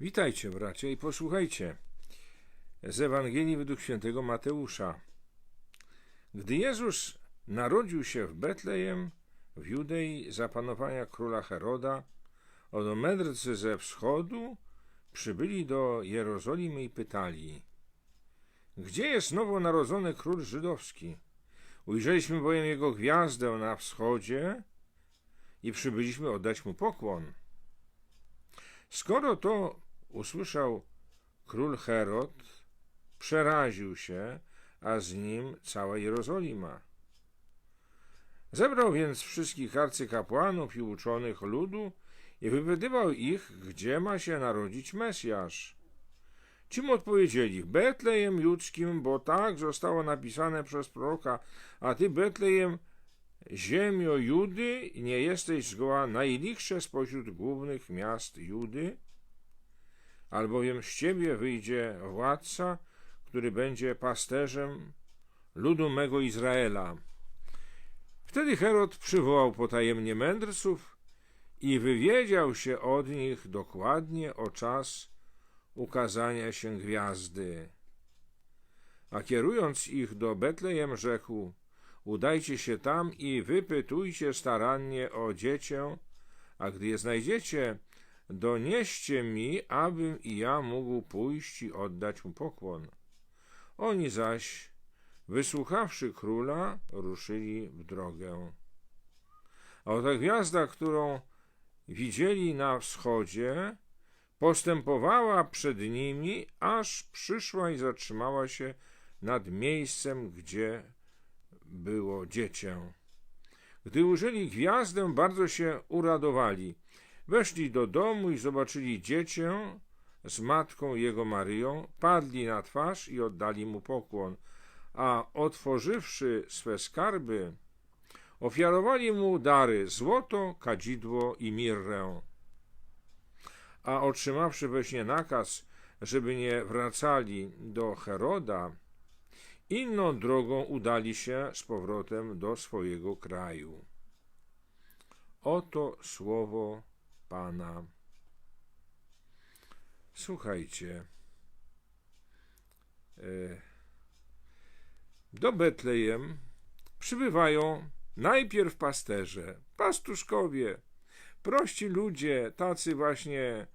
Witajcie, bracia, i posłuchajcie z Ewangelii według świętego Mateusza. Gdy Jezus narodził się w Betlejem, w Judei, za panowania króla Heroda, oto mędrcy ze wschodu przybyli do Jerozolimy i pytali: Gdzie jest nowonarodzony król żydowski? Ujrzeliśmy bowiem jego gwiazdę na wschodzie i przybyliśmy oddać mu pokłon. Skoro to usłyszał król Herod, przeraził się, a z nim cała Jerozolima. Zebrał więc wszystkich arcykapłanów i uczonych ludu i wypytywał ich, gdzie ma się narodzić Mesjasz. Ci mu odpowiedzieli, Betlejem Judzkim, bo tak zostało napisane przez proroka, a ty, Betlejem, ziemio Judy, nie jesteś zgoła najlichsze spośród głównych miast Judy, albowiem z ciebie wyjdzie władca, który będzie pasterzem ludu mego Izraela. Wtedy Herod przywołał potajemnie mędrców i wywiedział się od nich dokładnie o czas ukazania się gwiazdy. A kierując ich do Betlejem, rzekł: Udajcie się tam i wypytujcie starannie o dziecię, a gdy je znajdziecie, donieście mi, abym i ja mógł pójść i oddać mu pokłon. Oni zaś, wysłuchawszy króla, ruszyli w drogę. A oto gwiazda, którą widzieli na wschodzie, postępowała przed nimi, aż przyszła i zatrzymała się nad miejscem, gdzie było dziecię. Gdy ujrzeli gwiazdę, bardzo się uradowali. Weszli do domu i zobaczyli dziecię z matką jego Maryją, padli na twarz i oddali mu pokłon, a otworzywszy swe skarby, ofiarowali mu dary złoto, kadzidło i mirrę. A otrzymawszy we śnie nakaz, żeby nie wracali do Heroda, inną drogą udali się z powrotem do swojego kraju. Oto słowo Pana. Słuchajcie. E, do Betlejem przybywają najpierw pasterze, pastuszkowie, prości ludzie, tacy właśnie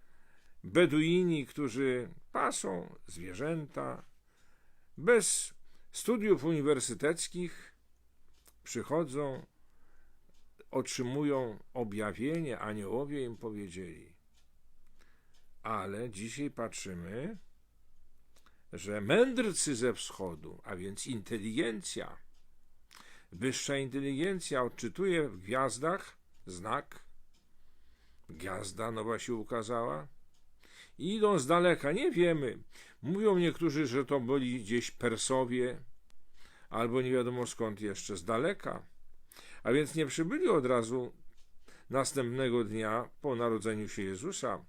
beduini, którzy pasą zwierzęta, bez studiów uniwersyteckich przychodzą, otrzymują objawienie, aniołowie im powiedzieli. Ale dzisiaj patrzymy, że mędrcy ze wschodu, a więc inteligencja, wyższa inteligencja odczytuje w gwiazdach znak, gwiazda nowa się ukazała, i idą z daleka, nie wiemy. Mówią niektórzy, że to byli gdzieś Persowie, albo nie wiadomo skąd jeszcze, z daleka. A więc nie przybyli od razu następnego dnia po narodzeniu się Jezusa.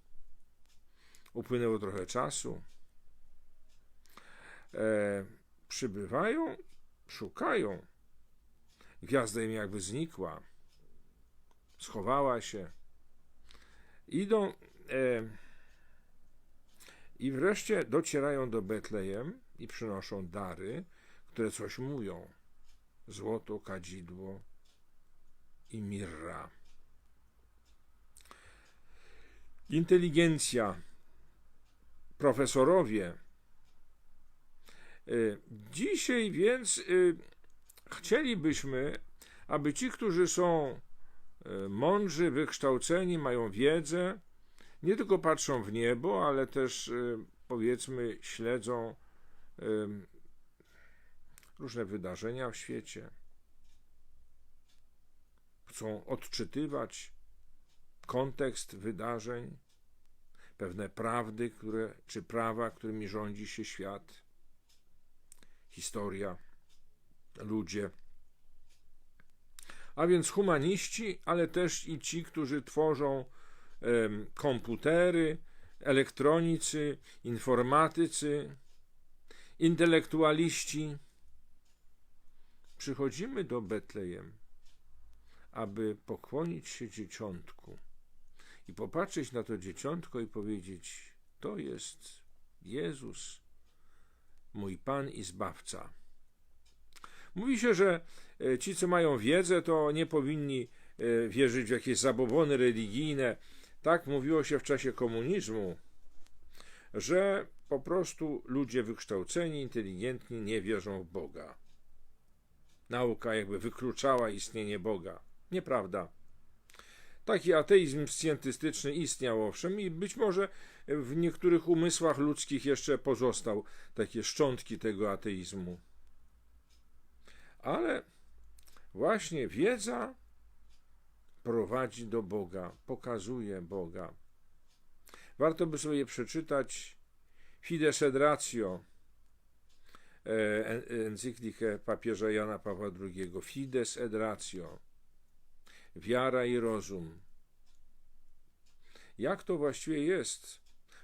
Upłynęło trochę czasu. E, przybywają, szukają. Gwiazda im jakby znikła, schowała się. Idą. E, i wreszcie docierają do Betlejem i przynoszą dary, które coś mówią: złoto, kadzidło i mirra. Inteligencja, profesorowie. Y, dzisiaj więc y, chcielibyśmy, aby ci, którzy są y, mądrzy, wykształceni, mają wiedzę, nie tylko patrzą w niebo, ale też powiedzmy śledzą różne wydarzenia w świecie. Chcą odczytywać kontekst wydarzeń, pewne prawdy, które, czy prawa, którymi rządzi się świat, historia, ludzie. A więc humaniści, ale też i ci, którzy tworzą komputery, elektronicy, informatycy, intelektualiści. Przychodzimy do Betlejem, aby pokłonić się dzieciątku i popatrzeć na to dzieciątko i powiedzieć: to jest Jezus, mój Pan i Zbawca. Mówi się, że e, ci, co mają wiedzę, to nie powinni e, wierzyć w jakieś zabobony religijne. Tak mówiło się w czasie komunizmu, że po prostu ludzie wykształceni, inteligentni nie wierzą w Boga. Nauka jakby wykluczała istnienie Boga. Nieprawda. Taki ateizm scjentystyczny istniał owszem i być może w niektórych umysłach ludzkich jeszcze pozostał takie szczątki tego ateizmu. Ale właśnie wiedza prowadzi do Boga, pokazuje Boga. Warto by sobie przeczytać Fides et Ratio, e, encyklikę papieża Jana Pawła II. Fides et Ratio. Wiara i rozum. Jak to właściwie jest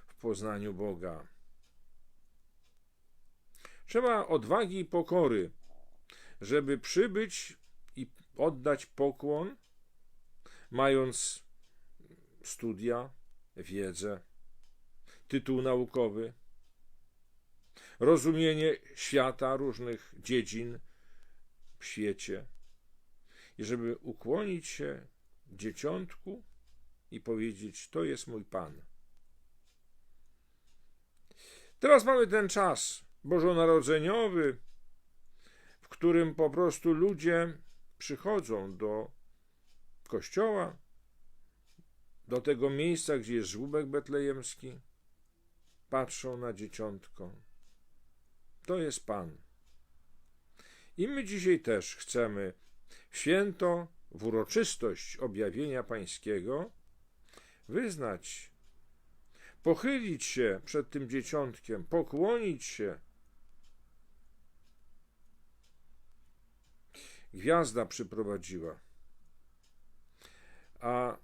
w poznaniu Boga? Trzeba odwagi i pokory, żeby przybyć i oddać pokłon, mając studia, wiedzę, tytuł naukowy, rozumienie świata, różnych dziedzin w świecie i żeby ukłonić się dzieciątku i powiedzieć: To jest mój Pan. Teraz mamy ten czas bożonarodzeniowy, w którym po prostu ludzie przychodzą do kościoła, do tego miejsca, gdzie jest żłóbek betlejemski, patrzą na dzieciątko. To jest Pan. I my dzisiaj też chcemy święto, w uroczystość objawienia Pańskiego wyznać, pochylić się przed tym dzieciątkiem, pokłonić się. Gwiazda przyprowadziła. A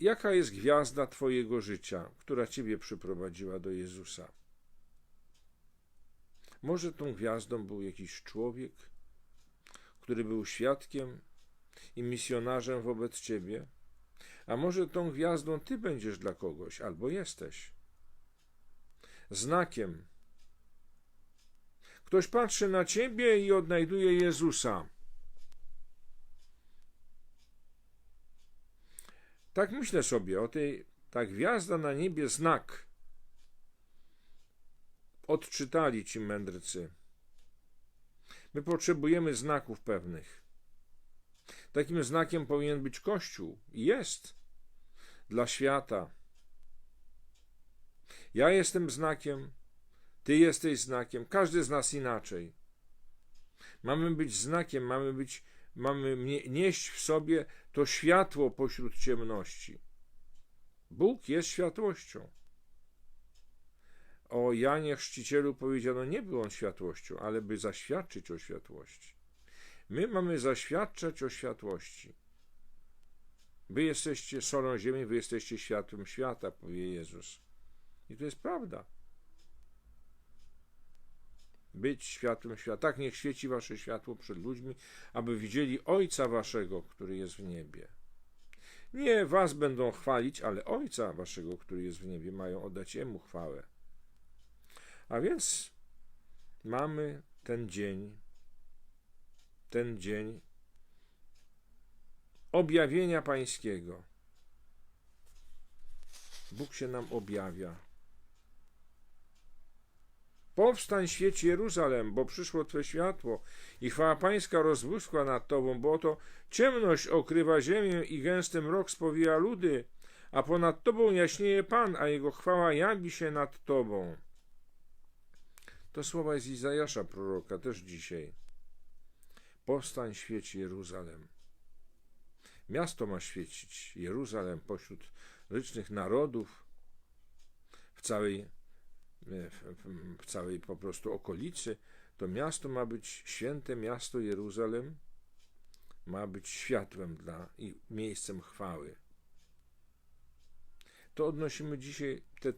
jaka jest gwiazda Twojego życia, która Ciebie przyprowadziła do Jezusa? Może tą gwiazdą był jakiś człowiek, który był świadkiem i misjonarzem wobec ciebie, a może tą gwiazdą ty będziesz dla kogoś, albo jesteś. Znakiem. Ktoś patrzy na ciebie i odnajduje Jezusa. Tak myślę sobie o tej, ta gwiazda na niebie znak. Odczytali ci mędrcy. My potrzebujemy znaków pewnych. Takim znakiem powinien być Kościół. Jest dla świata. Ja jestem znakiem, ty jesteś znakiem, każdy z nas inaczej. Mamy być znakiem, mamy być, mamy nieść w sobie to światło pośród ciemności. Bóg jest światłością. O Janie Chrzcicielu powiedziano, nie był on światłością, ale by zaświadczyć o światłości. My mamy zaświadczać o światłości. Wy jesteście solą ziemi, wy jesteście światłem świata, powie Jezus. I to jest prawda. Być światłem świata. Tak niech świeci wasze światło przed ludźmi, aby widzieli Ojca waszego, który jest w niebie. Nie was będą chwalić, ale Ojca waszego, który jest w niebie, mają oddać Jemu chwałę. A więc mamy ten dzień, ten dzień objawienia Pańskiego. Bóg się nam objawia. Powstań świecie Jeruzalem, bo przyszło Twe światło i chwała Pańska rozbłyskła nad Tobą, bo oto ciemność okrywa ziemię i gęsty mrok spowija ludy, a ponad Tobą jaśnieje Pan, a Jego chwała jawi się nad Tobą. To słowa z Izajasza proroka też dzisiaj. Powstań świeci Jeruzalem. Miasto ma świecić Jeruzalem pośród licznych narodów w całej, w całej po prostu okolicy. To miasto ma być święte miasto Jeruzalem, ma być światłem dla i miejscem chwały. To odnosimy dzisiaj te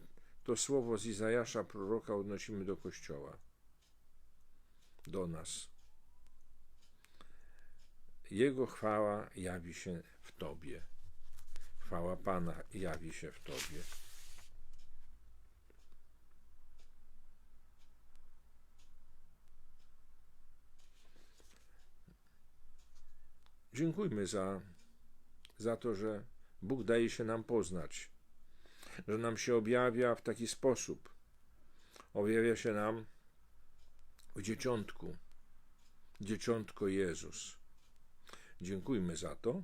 to słowo z Izajasza proroka odnosimy do Kościoła, do nas. Jego chwała jawi się w Tobie. Chwała Pana jawi się w Tobie. Dziękujmy za, za to, że Bóg daje się nam poznać że nam się objawia w taki sposób. Objawia się nam w dzieciątku, dzieciątko Jezus. Dziękujmy za to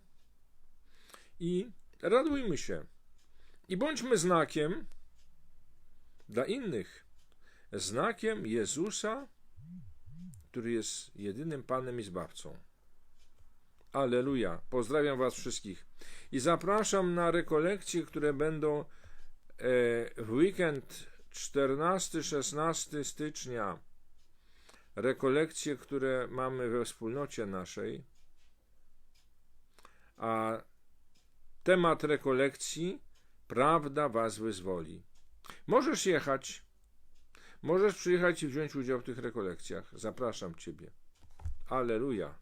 i radujmy się. I bądźmy znakiem dla innych, znakiem Jezusa, który jest jedynym Panem i Zbawcą. Aleluja. Pozdrawiam Was wszystkich i zapraszam na rekolekcje, które będą w weekend 14-16 stycznia. Rekolekcje, które mamy we wspólnocie naszej. A temat rekolekcji Prawda Was wyzwoli. Możesz jechać, możesz przyjechać i wziąć udział w tych rekolekcjach. Zapraszam Ciebie. Aleluja.